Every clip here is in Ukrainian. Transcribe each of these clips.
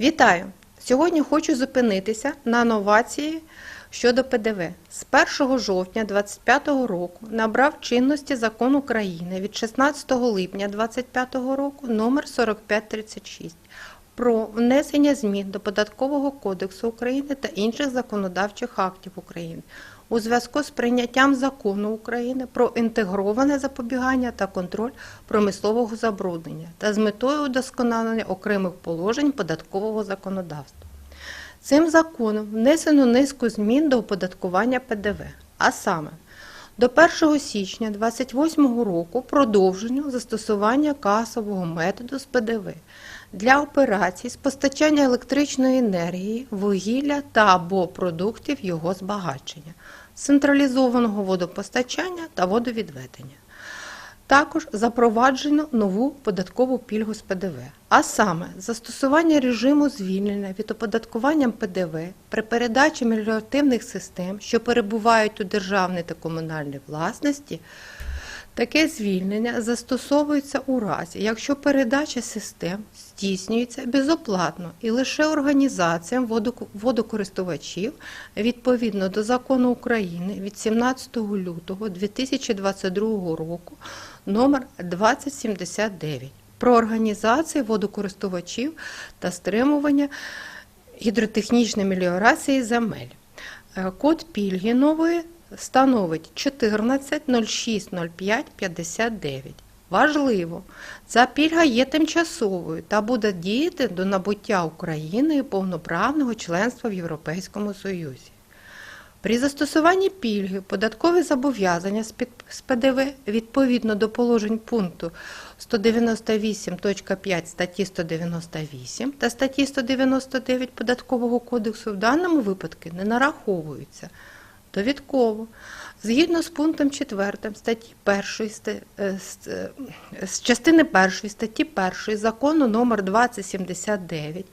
Вітаю! Сьогодні хочу зупинитися на новації щодо ПДВ. З 1 жовтня 2025 року набрав чинності закон України від 16 липня 2025 року номер 4536 про внесення змін до Податкового кодексу України та інших законодавчих актів України у зв'язку з прийняттям закону України про інтегроване запобігання та контроль промислового забруднення та з метою удосконалення окремих положень податкового законодавства. Цим законом внесено низку змін до оподаткування ПДВ, а саме до 1 січня 2028 року продовженню застосування касового методу з ПДВ для операцій з постачання електричної енергії, вугілля та або продуктів його збагачення, централізованого водопостачання та водовідведення. Також запроваджено нову податкову пільгу з ПДВ, а саме застосування режиму звільнення від оподаткування ПДВ при передачі меліоративних систем, що перебувають у державній та комунальній власності. Таке звільнення застосовується у разі, якщо передача систем здійснюється безоплатно і лише організаціям водокористувачів відповідно до закону України від 17 лютого 2022 року номер 2079 про організацію водокористувачів та стримування гідротехнічної меліорації земель. Е, Код пільги нової становить 14.06.05.59. Важливо, ця пільга є тимчасовою та буде діяти до набуття Україною повноправного членства в Європейському Союзі. При застосуванні пільги податкові зобов'язання з ПДВ відповідно до положень пункту 198.5 статті 198 та статті 199 Податкового кодексу в даному випадку не нараховуються. Довідково, згідно з пунктом 4 статті 1, е, е, з частини 1 статті 1 закону номер 2079,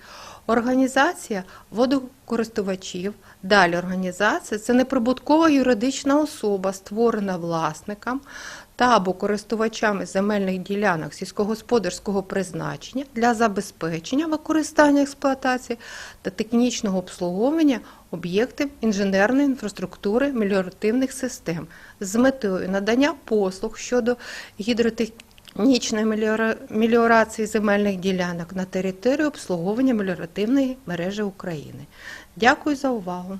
організація водокористувачів, далі організація це неприбуткова юридична особа, створена власником та або користувачами земельних ділянок сільськогосподарського призначення для забезпечення використання експлуатації та технічного обслуговування об'єктів інженерної інфраструктури меліоративних систем з метою надання послуг щодо гідротехнічної меліора- меліорації земельних ділянок на території обслуговування меліоративної мережі України. Дякую за увагу.